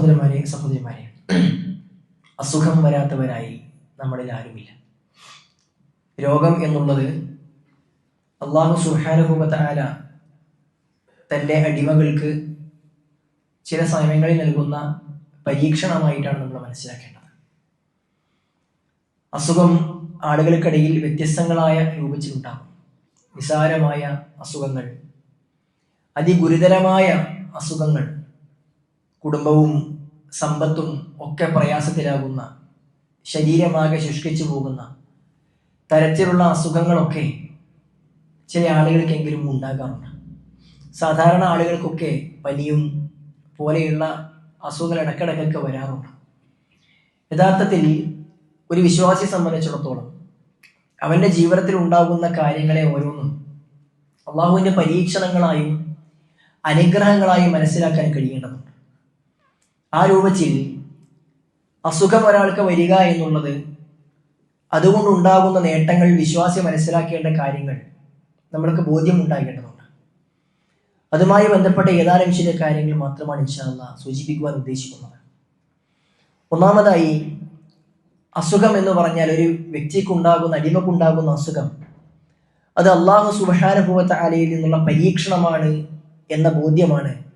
സഹോദരന്മാരെ സഹോദരിമാരെ അസുഖം വരാത്തവരായി നമ്മളിൽ ആരുമില്ല. രോഗം എന്നുള്ളത് അള്ളാഹു സുഹാനുഭൂപത്താല തന്റെ അടിമകൾക്ക് ചില സമയങ്ങളിൽ നൽകുന്ന പരീക്ഷണമായിട്ടാണ് നമ്മൾ മനസ്സിലാക്കേണ്ടത്. അസുഖം ആളുകൾക്കിടയിൽ വ്യത്യസ്തങ്ങളായ രൂപത്തിലുണ്ടാകും. നിസാരമായ അസുഖങ്ങൾ അതിഗുരുതരമായ അസുഖങ്ങൾ കുടുംബവും സമ്പത്തും ഒക്കെ പ്രയാസത്തിലാകുന്ന ശരീരമാകെ ശുഷ്കിച്ചു പോകുന്ന തരത്തിലുള്ള അസുഖങ്ങളൊക്കെ ചില ആളുകൾക്കെങ്കിലും ഉണ്ടാകാറുണ്ട്. സാധാരണ ആളുകൾക്കൊക്കെ പനിയും പോലെയുള്ള അസുഖങ്ങൾ ഇടക്കിടക്കൊക്കെ വരാറുണ്ട്. യഥാർത്ഥത്തിൽ ഒരു വിശ്വാസിയെ സംബന്ധിച്ചിടത്തോളം അവന്റെ ജീവിതത്തിൽ ഉണ്ടാകുന്ന കാര്യങ്ങളെ ഓരോന്നും അള്ളാഹുവിന്റെ പരീക്ഷണങ്ങളായും അനുഗ്രഹങ്ങളായും മനസ്സിലാക്കാൻ കഴിയേണ്ടതുണ്ട്. ആ രൂപത്തിൽ അസുഖം ഒരാൾക്ക് വരിക എന്നുള്ളത് അതുകൊണ്ടുണ്ടാകുന്ന നേട്ടങ്ങൾ വിശ്വാസി മനസ്സിലാക്കേണ്ട കാര്യങ്ങൾ നമ്മൾക്ക് ബോധ്യമുണ്ടാകേണ്ടതുണ്ട്. അതുമായി ബന്ധപ്പെട്ട ഏതാനും ചില കാര്യങ്ങൾ മാത്രമാണ് ഇൻഷാല്ല സൂചിപ്പിക്കുവാൻ ഉദ്ദേശിക്കുന്നത്. ഒന്നാമതായി അസുഖം എന്ന് പറഞ്ഞാൽ ഒരു വ്യക്തിക്കുണ്ടാകുന്ന അടിമക്കുണ്ടാകുന്ന അസുഖം അത് അള്ളാഹു സുബാനുഭവത്തെ ആലയിൽ നിന്നുള്ള പരീക്ഷണമാണ് എന്ന ബോധ്യമാണ്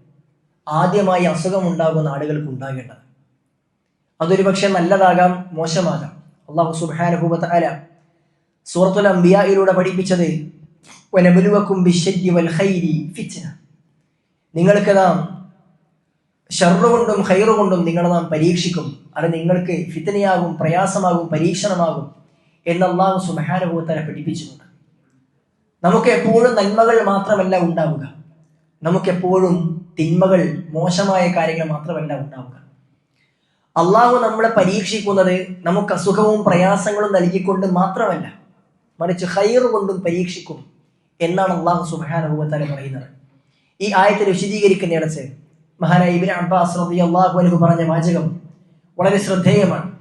ആദ്യമായി അസുഖം ഉണ്ടാകുന്ന ആളുകൾക്ക് ഉണ്ടാകേണ്ടത്. അതൊരു പക്ഷെ നല്ലതാകാം മോശമാകാം. അള്ളാഹു സുബാനുഭവത്തെ അല സൂറത്തുൽ അംബിയയിലൂടെ പഠിപ്പിച്ചത് നിങ്ങൾക്ക് നാം ഷർറ് കൊണ്ടും ഹൈറ് കൊണ്ടും നിങ്ങളെ നാം പരീക്ഷിക്കും. അത് നിങ്ങൾക്ക് ഫിത്തനയാകും പ്രയാസമാകും പരീക്ഷണമാകും എന്ന് അള്ളാഹു സുബാനുഭവത്തല പഠിപ്പിച്ചിട്ടുണ്ട്. നമുക്ക് എപ്പോഴും നന്മകൾ മാത്രമല്ല ഉണ്ടാവുക. നമുക്കെപ്പോഴും തിന്മകൾ മോശമായ കാര്യങ്ങൾ മാത്രമല്ല ഉണ്ടാവുക. അള്ളാഹു നമ്മളെ പരീക്ഷിക്കുന്നത് നമുക്ക് അസുഖവും പ്രയാസങ്ങളും നൽകിക്കൊണ്ട് മാത്രമല്ല മറിച്ച് ഹൈർ കൊണ്ടും പരീക്ഷിക്കും എന്നാണ് അള്ളാഹു സുഹാനുഭവത്താലെ പറയുന്നത്. ഈ ആയത്തിൽ വിശദീകരിക്കുന്നിടത്ത് മഹാനായ ഇബിൻ അബ്ബാസ് റബി അള്ളാഹു അലഹു പറഞ്ഞ വാചകം വളരെ ശ്രദ്ധേയമാണ്.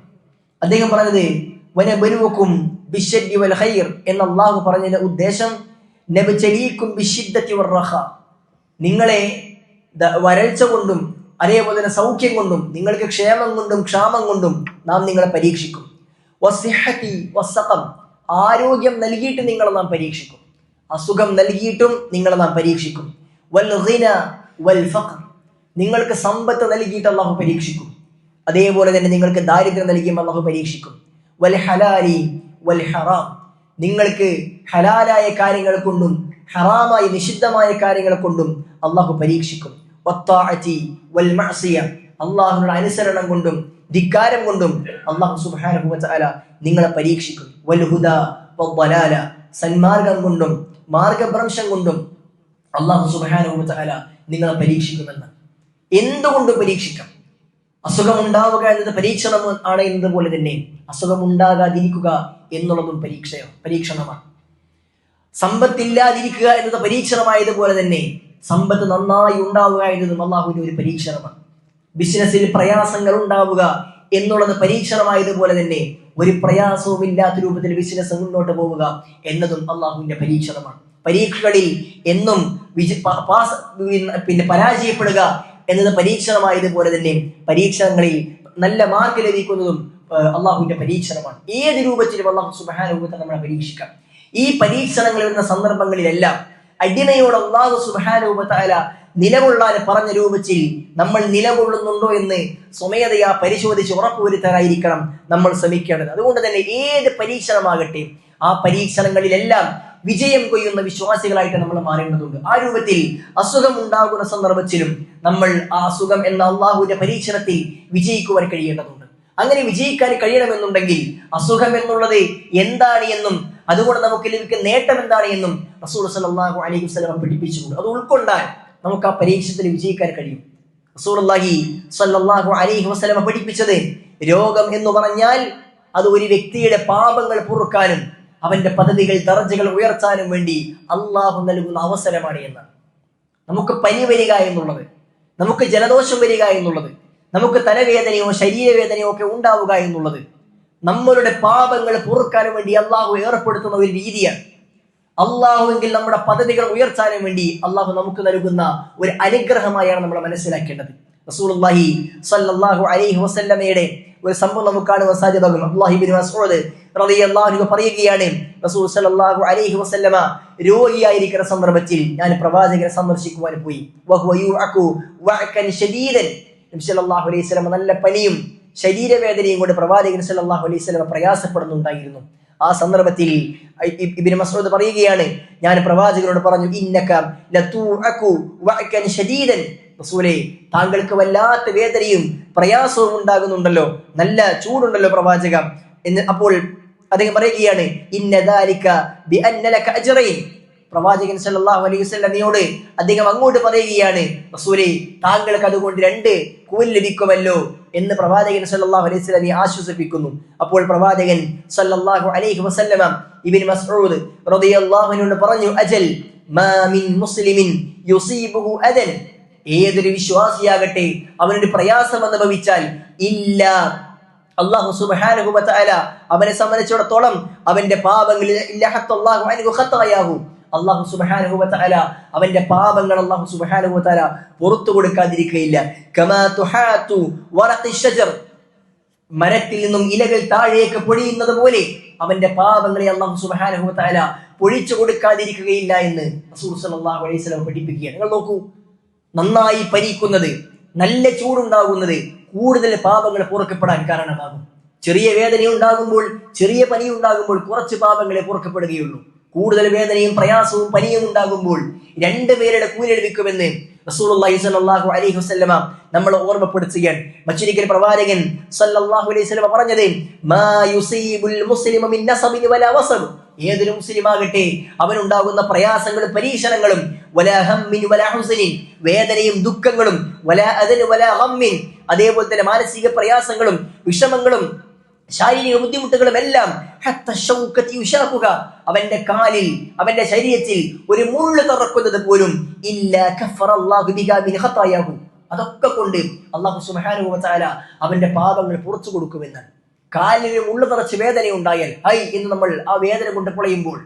അദ്ദേഹം പറഞ്ഞത് വനബലുവക്കും ബിശ്ശരി വൽ ഹൈർ എന്ന അള്ളാഹു പറഞ്ഞതിന്റെ ഉദ്ദേശം ബിശ്ശിദ്ദത്തി വറഖ നിങ്ങളെ വരൾച്ച കൊണ്ടും അതേപോലെ തന്നെ സൗഖ്യം കൊണ്ടും നിങ്ങൾക്ക് ക്ഷേമം കൊണ്ടും ക്ഷാമം കൊണ്ടും നാം നിങ്ങളെ പരീക്ഷിക്കും. വസിഹത്തി വസഖം ആരോഗ്യം നൽകിയിട്ട് നിങ്ങളെ നാം പരീക്ഷിക്കും. അസുഖം നൽകിയിട്ടും നിങ്ങളെ നാം പരീക്ഷിക്കും. വൽ റിന വൽ ഫഖർ. നിങ്ങൾക്ക് സമ്പത്ത് നൽകിയിട്ട് അള്ളാഹു പരീക്ഷിക്കും. അതേപോലെ തന്നെ നിങ്ങൾക്ക് ദാരിദ്ര്യം നൽകിയും അള്ളാഹു പരീക്ഷിക്കും. വൽ ഹലാലി വൽ ഹറാം. നിങ്ങൾക്ക് ഹലാലായ കാര്യങ്ങൾ കൊണ്ടും ഹറാമായ നിഷിദ്ധമായ കാര്യങ്ങൾ കൊണ്ടും അള്ളാഹു പരീക്ഷിക്കും. അള്ളാഹുവിനുള്ള അനുസരണം കൊണ്ടും ധിക്കാരം കൊണ്ടും അള്ളാഹു സുബ്ഹാനഹു വതആല നിങ്ങളെ പരീക്ഷിക്കും. വൽ വലാല സന്മാർഗം കൊണ്ടും മാർഗഭ്രംശം കൊണ്ടും അള്ളാഹു സുബ്ഹാനഹു വതആല നിങ്ങളെ പരീക്ഷിക്കുമെന്ന്. എന്തുകൊണ്ട് പരീക്ഷിക്കാം? അസുഖം ഉണ്ടാവുക എന്നത് പരീക്ഷണം ആണ് എന്നതുപോലെ തന്നെ അസുഖം ഉണ്ടാകാതിരിക്കുക എന്നുള്ളതും പരീക്ഷയോ പരീക്ഷണമാണ്. സമ്പത്തില്ലാതിരിക്കുക എന്നത് പരീക്ഷണമായതുപോലെ തന്നെ സമ്പത്ത് നന്നായി ഉണ്ടാവുക എന്നതും അള്ളാഹുവിന്റെ ഒരു പരീക്ഷണമാണ്. ബിസിനസ്സിൽ പ്രയാസങ്ങൾ ഉണ്ടാവുക എന്നുള്ളത് പരീക്ഷണമായതുപോലെ തന്നെ ഒരു പ്രയാസവും ഇല്ലാത്ത രൂപത്തിൽ ബിസിനസ് മുന്നോട്ട് പോവുക എന്നതും അള്ളാഹുവിന്റെ പരീക്ഷണമാണ്. പരീക്ഷകളിൽ എന്നും വിജ പാസ് പിന്നെ പരാജയപ്പെടുക എന്നത് പരീക്ഷണമായതുപോലെ തന്നെ പരീക്ഷണങ്ങളിൽ നല്ല മാർക്ക് ലഭിക്കുന്നതും അള്ളാഹുവിന്റെ പരീക്ഷണമാണ്. ഏത് രൂപത്തിലും അള്ളാഹു സുബാനുഭവത്തെ നമ്മളെ പരീക്ഷിക്കാം. ഈ പരീക്ഷണങ്ങൾ വരുന്ന സന്ദർഭങ്ങളിലെല്ലാം അടിമയോട് അള്ളാഹു സുബാനുഭവത്തായ നിലകൊള്ളാൻ പറഞ്ഞ രൂപത്തിൽ നമ്മൾ നിലകൊള്ളുന്നുണ്ടോ എന്ന് സ്വമേധയാ പരിശോധിച്ച് ഉറപ്പുവരുത്താനായിരിക്കണം നമ്മൾ ശ്രമിക്കേണ്ടത്. അതുകൊണ്ട് തന്നെ ഏത് പരീക്ഷണമാകട്ടെ ആ പരീക്ഷണങ്ങളിലെല്ലാം വിജയം കൊയ്യുന്ന വിശ്വാസികളായിട്ട് നമ്മൾ മാറേണ്ടതുണ്ട്. ആ രൂപത്തിൽ അസുഖം ഉണ്ടാകുന്ന സന്ദർഭത്തിലും നമ്മൾ ആ അസുഖം എന്ന അള്ളാഹുവിന്റെ പരീക്ഷണത്തിൽ വിജയിക്കുവാൻ കഴിയേണ്ടതുണ്ട്. അങ്ങനെ വിജയിക്കാൻ കഴിയണമെന്നുണ്ടെങ്കിൽ അസുഖം എന്നുള്ളത് എന്താണ് എന്നും അതുകൊണ്ട് നമുക്ക് ലഭിക്കുന്ന നേട്ടം എന്താണ് എന്നും റസൂൽ സലാഹു അലൈഹി വസല്ലം പഠിപ്പിച്ചിട്ടുണ്ട്. അത് ഉൾക്കൊണ്ടാൽ നമുക്ക് ആ പരീക്ഷത്തിൽ വിജയിക്കാൻ കഴിയും. റസൂൽ അള്ളാഹി സല്ലാഹു അലൈഹി വസ്ലമ പഠിപ്പിച്ചത് രോഗം എന്ന് പറഞ്ഞാൽ അത് ഒരു വ്യക്തിയുടെ പാപങ്ങൾ പൊറുക്കാനും അവന്റെ പദ്ധതികൾ ദർജകൾ ഉയർത്താനും വേണ്ടി അള്ളാഹു നൽകുന്ന അവസരമാണ് എന്ന് നമുക്ക് പനി വരിക എന്നുള്ളത് നമുക്ക് ജലദോഷം വരിക എന്നുള്ളത് നമുക്ക് തലവേദനയോ ശരീരവേദനയോ ഒക്കെ ഉണ്ടാവുക എന്നുള്ളത് നമ്മളുടെ പാപങ്ങൾ പൊറുക്കാൻ വേണ്ടി അള്ളാഹു ഏർപ്പെടുത്തുന്ന ഒരു രീതിയാണ്. അള്ളാഹുവെങ്കിൽ നമ്മുടെ പദ്ധതികൾ ഉയർത്താനും വേണ്ടി അള്ളാഹു നമുക്ക് നൽകുന്ന ഒരു അനുഗ്രഹമായാണ് നമ്മൾ മനസ്സിലാക്കേണ്ടത്. റസൂലുള്ളാഹി സ്വല്ലല്ലാഹു അലൈഹി വസല്ലമയുടെ ഒരു സംഭവം നമുക്ക് കാണുവാൻ സാധ്യമാകും. അബ്ദുല്ലാഹി ബിൻ മസ്ഊദ് റളിയല്ലാഹു പറയുകയാണ് റസൂൽ സ്വല്ലല്ലാഹു അലൈഹി വസല്ലമ രോഗിയായിരിക്കുന്ന സന്ദർഭത്തിൽ ഞാൻ പ്രവാചകനെ സന്ദർശിക്കുവാൻ പോയി. വഹുവ യുഅഖു വഅകൻ ശദീദൻ നബി സല്ലല്ലാഹു അലൈഹി വസല്ലമ നല്ല പനിയും ശരീരവേദനയും കൊണ്ട് പ്രവാചകൻ സല്ലല്ലാഹു അലൈഹി സ്വലമ പ്രയാസപ്പെടുന്നുണ്ടായിരുന്നു. ആ സന്ദർഭത്തിൽ ഇബ്നു മസ്ഊദ് പറയുകയാണ് ഞാൻ പ്രവാചകനോട് പറഞ്ഞു ഇന്നക ലതൂഅകു വഅകൻ ശദീദൻ. റസൂലേ താങ്കൾക്ക് വല്ലാത്ത വേദനയും പ്രയാസവും ഉണ്ടാകുന്നുണ്ടല്ലോ നല്ല ചൂടുണ്ടല്ലോ പ്രവാചക എന്ന് അപ്പോൾ അദ്ദേഹം പറയുകയാണ് ഇന്ന ദാലിക ബിഅന്ന ലക അജ്റൈൻ. പ്രവാചകൻ സല്ലല്ലാഹു അലൈഹി വസല്ലമയോട് അദ്ദേഹം അങ്ങോട്ട് പറയുകയാണ് റസൂലെ താങ്കൾക്ക് അതുകൊണ്ട് രണ്ട് കൂൽ ലഭിക്കുമല്ലോ എന്ന് പ്രവാചകൻ സല്ലല്ലാഹു അലൈഹി വസല്ലമയെ ആശ്വസിപ്പിക്കുന്നു. അപ്പോൾ പ്രവാചകൻ സല്ലല്ലാഹു അലൈഹി വസല്ലമ ഇബ്നു മസ്ഊദ് റളിയല്ലാഹു അൻഹു പറഞ്ഞു അജൽ മാ മിൻ മുസ്ലിമിൻ യുസീബുഹു അദൽ ഏതൊരു വിശ്വാസിയാകട്ടെ അവനൊരു പ്രയാസം അനുഭവിച്ചാൽ ഇല്ല. അള്ളാഹു സുബ്ഹാനഹു വതആല അവനെ സംബന്ധിച്ചിടത്തോളം അവന്റെ പാപങ്ങളിൽ അള്ളാഹു സുബ്ഹാനഹു വതആല അവന്റെ പാപങ്ങൾ അള്ളാഹു സുബ്ഹാനഹു വതആല പുറത്തു ഷജർ മരത്തിൽ നിന്നും ഇലകൾ താഴേക്ക് പൊഴിയുന്നത് പോലെ അവന്റെ പാപങ്ങളെ അള്ളാഹു സുബ്ഹാനഹു വതആല പൊഴിച്ചു കൊടുക്കാതിരിക്കുകയില്ല എന്ന് അലൈഹി പഠിപ്പിക്കുകയാണ്. നിങ്ങൾ നോക്കൂ. നന്നായി പരീക്കുന്നത് നല്ല ചൂടുണ്ടാകുന്നത് കൂടുതൽ പാപങ്ങൾ പുറക്കപ്പെടാൻ കാരണമാകും. ചെറിയ വേദന ഉണ്ടാകുമ്പോൾ ചെറിയ പനി ഉണ്ടാകുമ്പോൾ കുറച്ച് പാപങ്ങളെ പൊറുക്കപ്പെടുകയുള്ളൂ. കൂടുതൽ വേദനയും പ്രയാസവും പനിയും ഉണ്ടാകുമ്പോൾ രണ്ടുപേരുടെ കൂലി ലഭിക്കുമെന്ന് റസൂലുള്ളാഹി സ്വല്ലല്ലാഹു അലൈഹി വസല്ലമ നമ്മളെ ഓർമ്മപ്പെടുത്തുകയാണ്. മറ്റൊരിക്കൽ പ്രവാചകൻ അലൈഹി പറഞ്ഞത് മാ യുസീബുൽ മുസ്ലിമ അവനുണ്ടാകുന്ന പ്രയാസങ്ങളും പരീക്ഷണങ്ങളും വേദനയും ദുഃഖങ്ങളും അതേപോലെ തന്നെ മാനസിക പ്രയാസങ്ങളും വിഷമങ്ങളും ശാരീരിക ബുദ്ധിമുട്ടുകളും എല്ലാം ഉശാക്കുക അവന്റെ കാലിൽ അവന്റെ ശരീരത്തിൽ ഒരു മുള്ളു തുറക്കുന്നത് പോലും ഇല്ല അതൊക്കെ കൊണ്ട് അള്ളാഹു സുബ്ഹാനഹു വതആല അവന്റെ പാപങ്ങൾ പുറത്തു കൊടുക്കുമെന്ന്. കാലിന് ഉള്ളു തറച്ച് വേദന ഉണ്ടായാൽ ഹൈ എന്ന് നമ്മൾ ആ വേദന കൊണ്ട് പൊളയുമ്പോൾ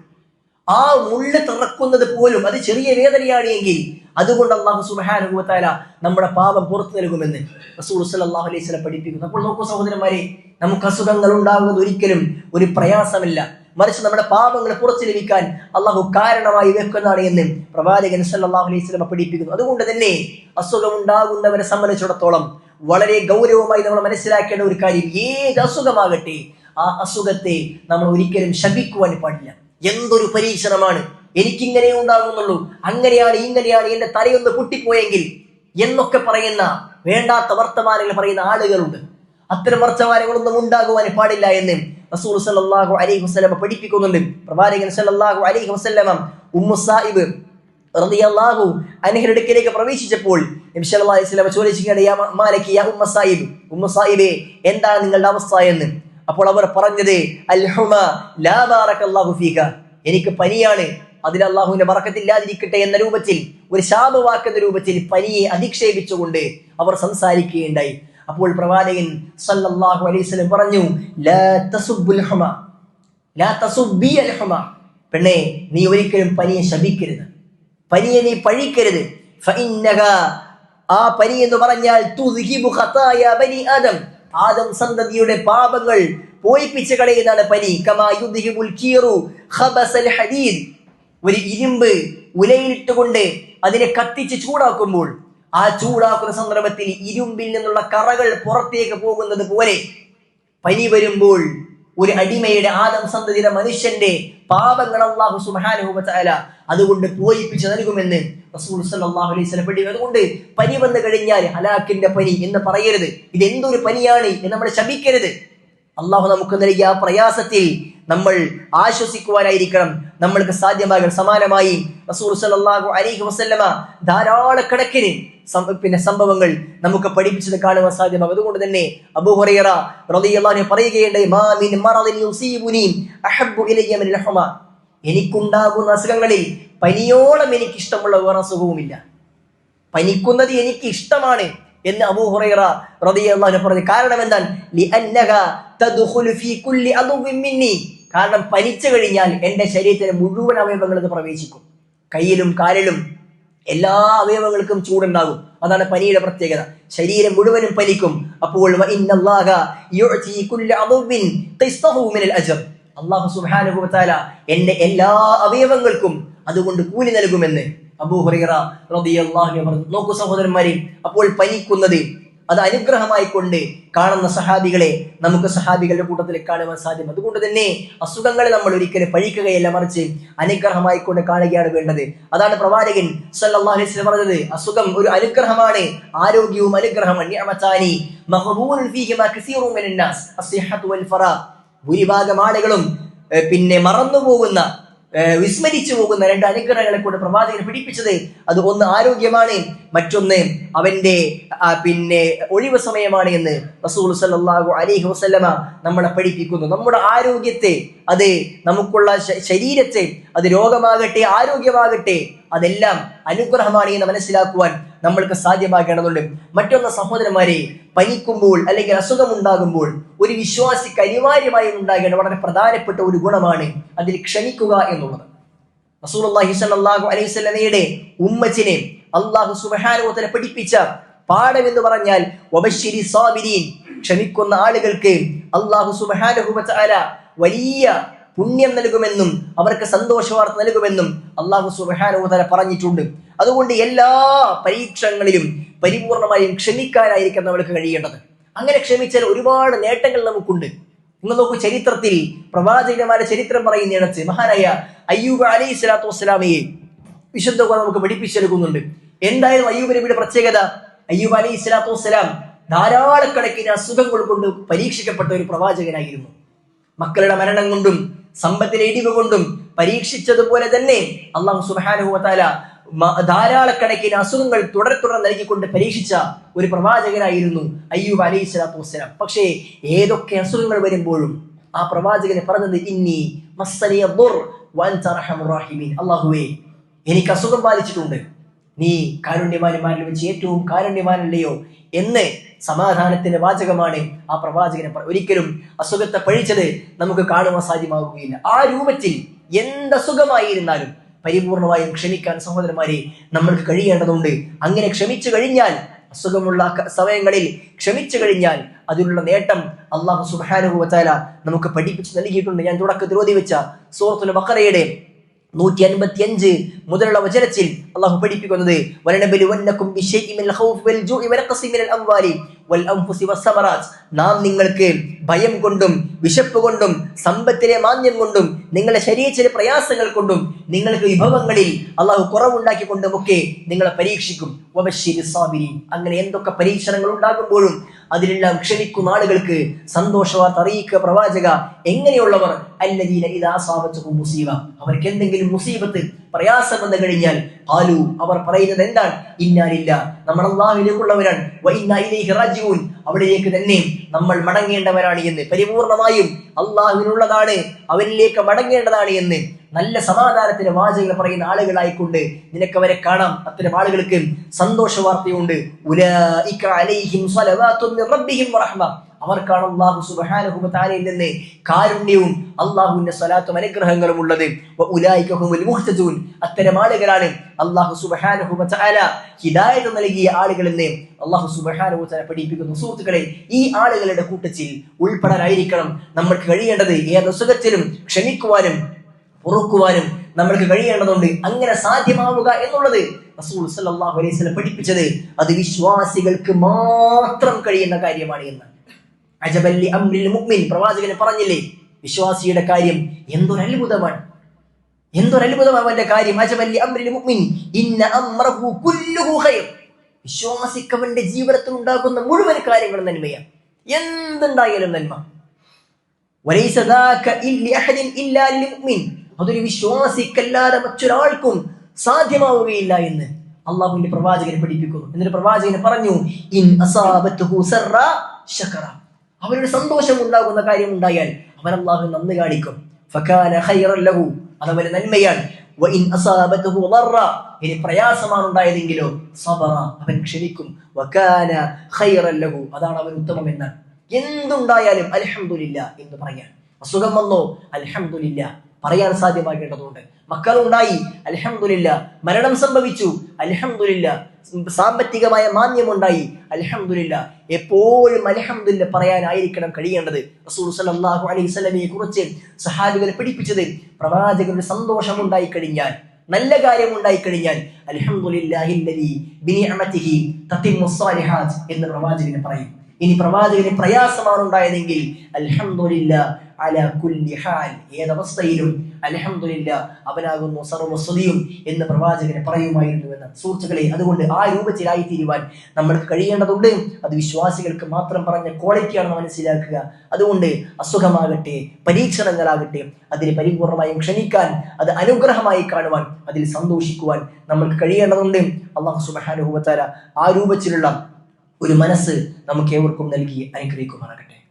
ആ മുള്ള് തറക്കുന്നത് പോലും അത് ചെറിയ വേദനയാണ് എങ്കിൽ അതുകൊണ്ട് അള്ളാഹു സുബ്ഹാനഹു വതആല നമ്മുടെ പാപം പുറത്തു നൽകുമെന്ന് റസൂൽ സല്ലല്ലാഹു അലൈഹി സ്വലം പഠിപ്പിക്കുന്നു. അപ്പോൾ നോക്കൂ സഹോദരന്മാരെ നമുക്ക് അസുഖങ്ങൾ ഉണ്ടാകുന്നത് ഒരിക്കലും ഒരു പ്രയാസമില്ല. മറിച്ച് നമ്മുടെ പാപങ്ങൾ പുറത്തു ലഭിക്കാൻ അള്ളാഹു കാരണമായി വെക്കുന്നതാണ് എന്ന് പ്രവാചകൻ സല്ലാഹു അലൈഹി വസല്ലം പഠിപ്പിക്കുന്നു. അതുകൊണ്ട് തന്നെ അസുഖം ഉണ്ടാകുന്നവരെ സംബന്ധിച്ചിടത്തോളം വളരെ ഗൗരവമായി നമ്മൾ മനസ്സിലാക്കേണ്ട ഒരു കാര്യം ഏത് അസുഖമാകട്ടെ ആ അസുഖത്തെ നമ്മൾ ഒരിക്കലും ശപിക്കുവാൻ പാടില്ല. എന്തൊരു പരീക്ഷണമാണ്? എനിക്കിങ്ങനെ ഉണ്ടാകുന്നുള്ളൂ അങ്ങനെയാണ് ഇങ്ങനെയാണ് എന്റെ തലയൊന്ന് പൊട്ടിപ്പോയെങ്കിൽ എന്നൊക്കെ പറയുന്ന വേണ്ടാത്ത വർത്തമാനങ്ങൾ പറയുന്ന ആളുകളുണ്ട്. അത്തരം വർത്തമാനങ്ങളൊന്നും ഉണ്ടാകുവാൻ പാടില്ല എന്ന് റസൂൽ സല്ലാഹു അലൈഹി വസ്ലമ പഠിപ്പിക്കുന്നുണ്ട്. പ്രവാചകൻ സല്ലാഹു അലൈഹി വസ്ലമ ഉമ്മു സായിബ് റളിയല്ലാഹു അടുക്കലേക്ക് പ്രവേശിച്ചപ്പോൾ നബി അലൈഹി വസല്ലം ഉമ്മ സായിബ് ഉമ്മ സായിബേ എന്താണ് നിങ്ങളുടെ അവസ്ഥ എന്ന്? അപ്പോൾ അവർ പറഞ്ഞത് എനിക്ക് പനിയാണ്. അതിൽ അള്ളാഹുവിന്റെ മറക്കത്തില്ലാതിരിക്കട്ടെ എന്ന രൂപത്തിൽ ഒരു ശാപവാക്കുന്ന രൂപത്തിൽ പനിയെ അധിക്ഷേപിച്ചുകൊണ്ട് അവർ സംസാരിക്കുകയുണ്ടായി. അപ്പോൾ പ്രവാചകൻ സല്ലല്ലാഹു അലൈഹി വസല്ലം പറഞ്ഞു ലാ തസുബ്ബുൽ ഹുമ ലാ തസുബ്ബി അൽ ഹുമ. പെണ്ണേ നീ ഒരിക്കലും പനിയെ ശപിക്കരുത്. പനിയെ നീ പഴിക്കരുത്. ഫഇന്നഹ ആ പനി എന്ന് പറഞ്ഞാൽ തുദ്ഹിബു ഖതായ ബനി ആദം. ആദം സന്തതിയുടെ പാപങ്ങൾ പോയിപ്പിച്ച് കളയുന്നതാണ് പനി. ഹദീദ്. ഒരു ഇരുമ്പ് ഉലയിലിട്ടുകൊണ്ട് അതിനെ കത്തിച്ച് ചൂടാക്കുമ്പോൾ ആ ചൂടാക്കുന്ന സന്ദർഭത്തിൽ ഇരുമ്പിൽ നിന്നുള്ള കറകൾ പുറത്തേക്ക് പോകുന്നത് പോലെ പനി വരുമ്പോൾ ഒരു അടിമയുടെ ആദം സന്തതിയുടെ മനുഷ്യന്റെ പാപങ്ങൾ അള്ളാഹു സുബ്ഹാനഹു വതആല അതുകൊണ്ട് പോയിപ്പിച്ച് നൽകുമെന്ന് റസൂൽ സല്ലല്ലാഹു അലൈഹി പഠിപ്പിച്ചു. അതുകൊണ്ട് പനി വന്നു കഴിഞ്ഞാൽ ഹലാക്കിന്റെ പനി എന്ന് പറയരുത്. ഇത് എന്തൊരു പനിയാണ് എന്ന് നമ്മൾ ശപിക്കരുത്. അള്ളാഹു നമുക്ക് നൽകിയ ആ പ്രയാസത്തിൽ നമ്മൾ ആശ്വസിക്കുവാനായിരിക്കണം. നമ്മൾക്ക് സാധ്യമാകാൻ സമാനമായി. റസൂൽ സല്ലല്ലാഹു അലൈഹി വസല്ലമ ധാരാളക്കണക്കിന് പിന്നെ സംഭവങ്ങൾ നമുക്ക് പഠിപ്പിച്ചത് കാണുവാൻ സാധ്യമാകും. അതുകൊണ്ട് തന്നെ അബൂ ഹുറൈറ റളിയല്ലാഹു മാ മിൻ അഹബ്ബു ഇലയ്യ എനിക്കുണ്ടാകുന്ന അസുഖങ്ങളിൽ പനിയോളം എനിക്ക് ഇഷ്ടമുള്ള വേറെ അസുഖവുമില്ല. പനിക്കുന്നത് എനിക്ക് ഇഷ്ടമാണ് എന്ന് അബൂ ഹുറൈറ റളിയല്ലാഹു പറഞ്ഞു. കാരണം എന്താണ്? കാരണം പനിച്ചു കഴിഞ്ഞാൽ എന്റെ ശരീരത്തിലെ മുഴുവൻ അവയവങ്ങളും പ്രവേശിക്കും. കയ്യിലും കാലിലും എല്ലാ അവയവങ്ങൾക്കും ചൂടുണ്ടാകും. അതാണ് പനിയുടെ പ്രത്യേകത. ശരീരം മുഴുവനും പനിക്കും. അപ്പോൾ അള്ളാഹു തആല എന്റെ എല്ലാ അവയവങ്ങൾക്കും അതുകൊണ്ട് കൂലി നൽകുമെന്ന്. അബൂ ഹുറൈറ റളിയല്ലാഹു അൻഹു നോക്കൂ സഹോദരന്മാരെ അപ്പോൾ പനിക്കുന്നത് അത് അനുഗ്രഹമായി കൊണ്ട് കാണുന്ന സഹാബികളെ നമുക്ക് സഹാബികളുടെ കൂട്ടത്തിൽ കാണുവാൻ സാധ്യം അതുകൊണ്ട് തന്നെ അസുഖങ്ങളെ നമ്മൾ ഒരിക്കലും പഴിക്കുകയല്ല മറിച്ച് അനുഗ്രഹമായി കൊണ്ട് കാണുകയാണ് വേണ്ടത്. അതാണ് പ്രവാചകൻ സല്ലല്ലാഹു അലൈഹി വസല്ലം പറഞ്ഞത്. അസുഖം ഒരു അനുഗ്രഹമാണ്. ആരോഗ്യവും അനുഗ്രഹമാണ് നിഅമതാനി കസീറു വൽ ഭൂരിഭാഗം ആളുകളും പിന്നെ മറന്നുപോകുന്ന വിസ്മരിച്ചു പോകുന്ന രണ്ട് അനുഗ്രഹങ്ങളെ കൂടെ പ്രവാചകൻ പിടിപ്പിച്ചത്. അത് ഒന്ന് ആരോഗ്യമാണ് മറ്റൊന്ന് അവന്റെ പിന്നെ ഒഴിവ് സമയമാണ് എന്ന് റസൂൽ സല്ലാഹു അലൈഹി വസല്ലമ നമ്മളെ പഠിപ്പിക്കുന്നു. നമ്മുടെ ആരോഗ്യത്തെ അത് നമുക്കുള്ള ശരീരത്തെ അത് രോഗമാകട്ടെ ആരോഗ്യമാകട്ടെ അതെല്ലാം അനുഗ്രഹമാണ് എന്ന് മനസ്സിലാക്കുവാൻ നമ്മൾക്ക് സാധ്യമാക്കേണ്ടതുണ്ട് മറ്റൊന്ന് സഹോദരന്മാരെ പനിക്കുമ്പോൾ അല്ലെങ്കിൽ അസുഖമുണ്ടാകുമ്പോൾ ഒരു വിശ്വാസിക്ക് അനിവാര്യമായി ഉണ്ടാകേണ്ട വളരെ പ്രധാനപ്പെട്ട ഒരു ഗുണമാണ് അതിൽ ക്ഷമിക്കുക എന്നുള്ളത്. റസൂലുള്ളാഹി സ്വല്ലല്ലാഹു അലൈഹി വസല്ലമയുടെ ഉമ്മച്ചിനെ അള്ളാഹു സുബ്ഹാനഹു വതആല പഠിപ്പിച്ച പാഠം എന്ന് പറഞ്ഞാൽ വബശ്ശിരി സാബിരീൻ ക്ഷമിക്കുന്ന ആളുകൾക്ക് അള്ളാഹു സുബ്ഹാനഹു വതആല വലിയ പുണ്യം നൽകുമെന്നും അവർക്ക് സന്തോഷവാർത്ത നൽകുമെന്നും അള്ളാഹു സുബ്ഹാനഹു വതആല പറഞ്ഞിട്ടുണ്ട്. അതുകൊണ്ട് എല്ലാ പരീക്ഷണങ്ങളിലും പരിപൂർണമായും ക്ഷമിക്കാനായിരിക്കും നമ്മൾക്ക് കഴിയേണ്ടത്. അങ്ങനെ ക്ഷമിച്ചാൽ ഒരുപാട് നേട്ടങ്ങൾ നമുക്കുണ്ട്. നിങ്ങൾ നോക്കൂ ചരിത്രത്തിൽ പ്രവാചകന്മാരുടെ ചരിത്രം പറയുന്നിടത്ത് മഹാനായ അയ്യൂബ് അലി സ്വലാത്തു വസ്സലാമയെ വിശുദ്ധ നമുക്ക് പഠിപ്പിച്ചെടുക്കുന്നുണ്ട്. എന്തായാലും അയ്യൂബ് നബിയുടെ പ്രത്യേകത അയ്യൂബ് അലി സ്വലാത്തു വസ്സലാം ധാരാളക്കണക്കിന് അസുഖങ്ങൾ കൊണ്ട് പരീക്ഷിക്കപ്പെട്ട ഒരു പ്രവാചകനായിരുന്നു. മക്കളുടെ മരണം കൊണ്ടും സമ്പത്തിലെ ഇടിവ് കൊണ്ടും പരീക്ഷിച്ചതുപോലെ തന്നെ അള്ളാഹു മ- ധാരാളക്കണക്കിന് അസുഖങ്ങൾ തുടർ തുടർ നൽകിക്കൊണ്ട് പരീക്ഷിച്ച ഒരു പ്രവാചകനായിരുന്നു അയ്യൂബ് അലൈഹി സ്വലാത്തു വസ്സലാം. പക്ഷേ ഏതൊക്കെ അസുഖങ്ങൾ വരുമ്പോഴും ആ പ്രവാചകനെ പറഞ്ഞത് ഇന്നി അല്ലാഹുവേ എനിക്ക് അസുഖം ബാധിച്ചിട്ടുണ്ട്. നീ കാരുണ്യവാന്മാരിൽ വെച്ച് ഏറ്റവും കാരുണ്യവാനല്ലയോ എന്ന് സമാധാനത്തിന്റെ വാചകമാണ് ആ പ്രവാചകനെ ഒരിക്കലും അസുഖത്തെ പഴിച്ചത് നമുക്ക് കാണുവാൻ സാധ്യമാകുകയില്ല. ആ രൂപത്തിൽ എന്തസുഖമായിരുന്നാലും പരിപൂർണമായും ക്ഷമിക്കാൻ സഹോദരന്മാരെ നമ്മൾക്ക് കഴിയേണ്ടതുണ്ട്. അങ്ങനെ ക്ഷമിച്ചു കഴിഞ്ഞാൽ അസുഖമുള്ള സമയങ്ങളിൽ ക്ഷമിച്ചു കഴിഞ്ഞാൽ അതിനുള്ള നേട്ടം അള്ളാഹു സുബ്ഹാനഹു വതആല നമുക്ക് പഠിപ്പിച്ച് നൽകിയിട്ടുണ്ട്. ഞാൻ തുടക്കത്തിൽ ഓതി വെച്ച സൂറത്തുൽ ബഖറയുടെ നൂറ്റി അൻപത്തി അഞ്ച് മുതലുള്ള വചനത്തിൽ അള്ളാഹു പഠിപ്പിക്കുന്നത് നാം നിങ്ങൾക്ക് ഭയം കൊണ്ടും വിശപ്പ് കൊണ്ടും സമ്പത്തിലെ മാന്യം കൊണ്ടും നിങ്ങളുടെ ശരീരത്തിലെ പ്രയാസങ്ങൾ കൊണ്ടും നിങ്ങൾക്ക് വിഭവങ്ങളിൽ അള്ളാഹു കുറവുണ്ടാക്കിക്കൊണ്ടും ഒക്കെ നിങ്ങളെ പരീക്ഷിക്കും. അങ്ങനെ എന്തൊക്കെ പരീക്ഷണങ്ങൾ ഉണ്ടാകുമ്പോഴും അതിലെല്ലാം ക്ഷണിക്കുന്ന ആളുകൾക്ക് സന്തോഷവാർത്ത അറിയിക്കുക. പ്രവാചക എങ്ങനെയുള്ളവർ? അല്ലെങ്കിൽ ഇദാ അസാബത്തുഹും മുസീബ. അവർക്ക് എന്തെങ്കിലും മുസീബത്ത് പ്രയാസം വന്നു കഴിഞ്ഞാൽ ആലു അവർ പറയുന്നത് എന്താണ്? ഇന്നാലില്ല നമ്മൾ അള്ളാഹുവിലേക്കുള്ളവരാണ് വ ഇന്നാ റാജിഊൻ. അവിടേക്ക് തന്നെ നമ്മൾ മടങ്ങേണ്ടവരാണ് എന്ന് പരിപൂർണമായും അള്ളാഹുവിനുള്ളതാണ് അവനിലേക്ക് മടങ്ങേണ്ടതാണ് എന്ന് നല്ല സമാധാനത്തിന് വാചകങ്ങൾ പറയുന്ന ആളുകളായിക്കൊണ്ട് നിനക്ക് അവരെ കാണാം. അത്തരം ആളുകൾക്ക് സന്തോഷ വാർത്തയുണ്ട് അവർക്കാണ് അള്ളാഹു തആലയിൽ നിന്ന് കാരുണ്യവും അള്ളാഹുവിന്റെ സ്വലാത്തും അനുഗ്രഹങ്ങളും ഉള്ളത്. അത്തരം ആളുകളാണ് അള്ളാഹു സുബ്ഹാനഹു ഹിദായത് നൽകിയ ആളുകൾ എന്ന് അള്ളാഹു തആല പഠിപ്പിക്കുന്നു സുഹൃത്തുക്കളെ ഈ ആളുകളുടെ കൂട്ടത്തിൽ ഉൾപ്പെടാനായിരിക്കണം. നമ്മൾക്ക് കഴിയേണ്ടത് ഏത് സുഖത്തിലും ക്ഷമിക്കുവാനും പൊറുക്കുവാനും നമ്മൾക്ക് കഴിയേണ്ടതുണ്ട്. അങ്ങനെ സാധ്യമാവുക എന്നുള്ളത് റസൂൽ സല്ലല്ലാഹു അലൈഹി വസല്ലം പഠിപ്പിച്ചത്. അത് വിശ്വാസികൾക്ക് മാത്രം കഴിയുന്ന കാര്യമാണ് എന്ന്. അജബല്ലി അംരിൽ മുഅ്മിൻ. പ്രവാചകന് പറഞ്ഞില്ലേ വിശ്വാസിയുടെ കാര്യം എന്തൊരു അത്ഭുതമാണ് എന്തൊരു അത്ഭുതമാണ് അവന്റെ കാര്യം? അജബല്ലി അംരിൽ മുഅ്മിൻ. ഇന്ന അംറഹു കുല്ലുഹു ഖൈർ. വിശ്വാസിക്ക് അവന്റെ ജീവിതത്തിൽ ഉണ്ടാകുന്ന മുഴുവൻ കാര്യങ്ങളും നന്മയാണ്. എന്തുണ്ടായാലും നന്മ. വലൈസ ദാക ഇല്ലി അഹദിൻ ഇല്ലാ ലിൽ മുഅ്മിൻ. അതൊരു വിശ്വാസിക്കല്ലാതെ മറ്റൊരാൾക്കും സാധ്യമാവുകയില്ല എന്ന് അള്ളാഹുവിന്റെ പ്രവാചകനെ പഠിപ്പിക്കുന്നു. എന്നിട്ട് പ്രവാചകനെ പറഞ്ഞു ഇൻ അവനൊരു സന്തോഷം ഉണ്ടാകുന്ന കാര്യം ഉണ്ടായാൽ അവൻ അള്ളാഹു നന്ദി കാണിക്കും. ലഹു. അതവന് നന്മയാണ്. പ്രയാസമാണ് ഉണ്ടായതെങ്കിലോ സബറ. അവൻ ഖൈറൻ ലഹു. അതാണ് അവൻ ഉത്തമം എന്നാണ് എന്തുണ്ടായാലും അലഹമില്ല എന്ന് പറയാൻ അസുഖം വന്നോ? അൽഹംദുലില്ല. പറയാൻ സാധ്യമാകേണ്ടതുണ്ട്. മക്കളുണ്ടായി. അലഹമുല്ല മരണം സംഭവിച്ചു. അലഹമുല്ല സാമ്പത്തികമായ മാന്യമുണ്ടായി അലഹമുല്ല എപ്പോഴും അലഹമുല്ല പറയാനായിരിക്കണം കഴിയേണ്ടത്. റസൂൽ സല്ലല്ലാഹു അലൈഹി കുറിച്ച് സഹാബികളെ പഠിപ്പിച്ചത് പ്രവാചകരുടെ സന്തോഷമുണ്ടായി കഴിഞ്ഞാൽ നല്ല കാര്യം ഉണ്ടായി കഴിഞ്ഞാൽ സ്വാലിഹാത്ത് എന്ന് പ്രവാചകന് പറയും. ഇനി പ്രവാചകന് പ്രയാസമാണ് ഉണ്ടായതെങ്കിൽ അൽഹംദുലില്ലാ ഏതവസ്ഥയിലും അലഹമില്ല അവനാകുന്നു സർവസ്വതിയും എന്ന് പ്രവാചകന് പറയുമായിരുന്നു എന്ന്. സുഹൃത്തുക്കളെ അതുകൊണ്ട് ആ രൂപത്തിലായി തീരുവാൻ നമ്മൾക്ക് കഴിയേണ്ടതുണ്ട്. അത് വിശ്വാസികൾക്ക് മാത്രം പറഞ്ഞ ക്വാളിറ്റിയാണെന്ന് മനസ്സിലാക്കുക. അതുകൊണ്ട് അസുഖമാകട്ടെ പരീക്ഷണങ്ങളാകട്ടെ അതിന് പരിപൂർണമായും ക്ഷണിക്കാൻ അത് അനുഗ്രഹമായി കാണുവാൻ അതിൽ സന്തോഷിക്കുവാൻ നമ്മൾക്ക് കഴിയേണ്ടതുണ്ട്. അള്ളാഹു സുബാനുഭവത്താര ആ രൂപത്തിലുള്ള ഒരു മനസ്സ് നമുക്ക് ഏവർക്കും നൽകി അനുഗ്രഹിക്കുമാറാകട്ടെ.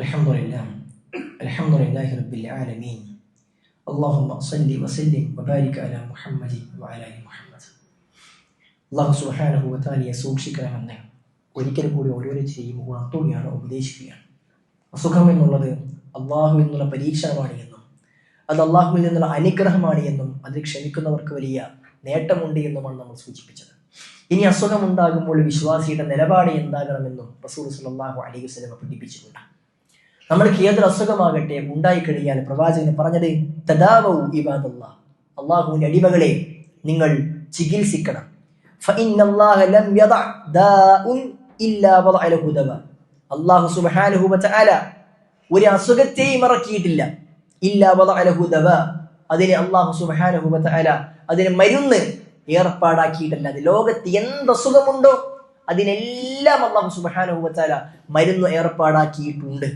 الحمد لله الحمد لله رب العالمين اللهم صل وسلم وبارك على محمد وعلى ال محمد അള്ളാഹു സുബാനഹു വത്താലിയെ സൂക്ഷിക്കണമെന്ന് ഒരിക്കൽ കൂടി ഓരോരുത്തരെയും ഉണർത്തുകയാണ് ഉപദേശിക്കുകയാണ് അസുഖം എന്നുള്ളത് അള്ളാഹു എന്നുള്ള പരീക്ഷണമാണ് എന്നും അത് അള്ളാഹുവിൽ നിന്നുള്ള അനുഗ്രഹമാണ് എന്നും അത് ക്ഷമിക്കുന്നവർക്ക് വലിയ നേട്ടമുണ്ട് എന്നുമാണ് നമ്മൾ സൂചിപ്പിച്ചത് ഇനി അസുഖം ഉണ്ടാകുമ്പോൾ വിശ്വാസിയുടെ നിലപാട് എന്താകണമെന്നും റസൂൽ സല്ലല്ലാഹു അലൈഹി വസല്ലം പഠിപ്പിച്ചിട്ടുണ്ട് നമ്മൾക്ക് ഏതൊരു അസുഖമാകട്ടെ ഉണ്ടായിക്കഴിഞ്ഞാൽ പ്രവാചകൻ പറഞ്ഞത് തദാവു ഇബാദല്ലാ. അള്ളാഹുവിന്റെ അടിമകളെ നിങ്ങൾ ചികിത്സിക്കണം. അള്ളാഹു ലം യദഅ ദാഉൻ ഇല്ലാ വദഅ ലഹു അല്ലാഹു സുബ്ഹാനഹു വതആല ഒരു അസുഖത്തെയും ഇറക്കിയിട്ടില്ല ഇല്ലാ വദഅ ലഹു ദവ അതിന് അല്ലാഹു സുബ്ഹാനഹു വതആല അതിന് മരുന്ന് ഏർപ്പാടാക്കിയിട്ടല്ല. അത് ലോകത്ത് എന്ത് അതിനെല്ലാം അള്ളാഹു സുബ്ഹാനഹു വതആല മരുന്ന് ഏർപ്പാടാക്കിയിട്ടുണ്ട്.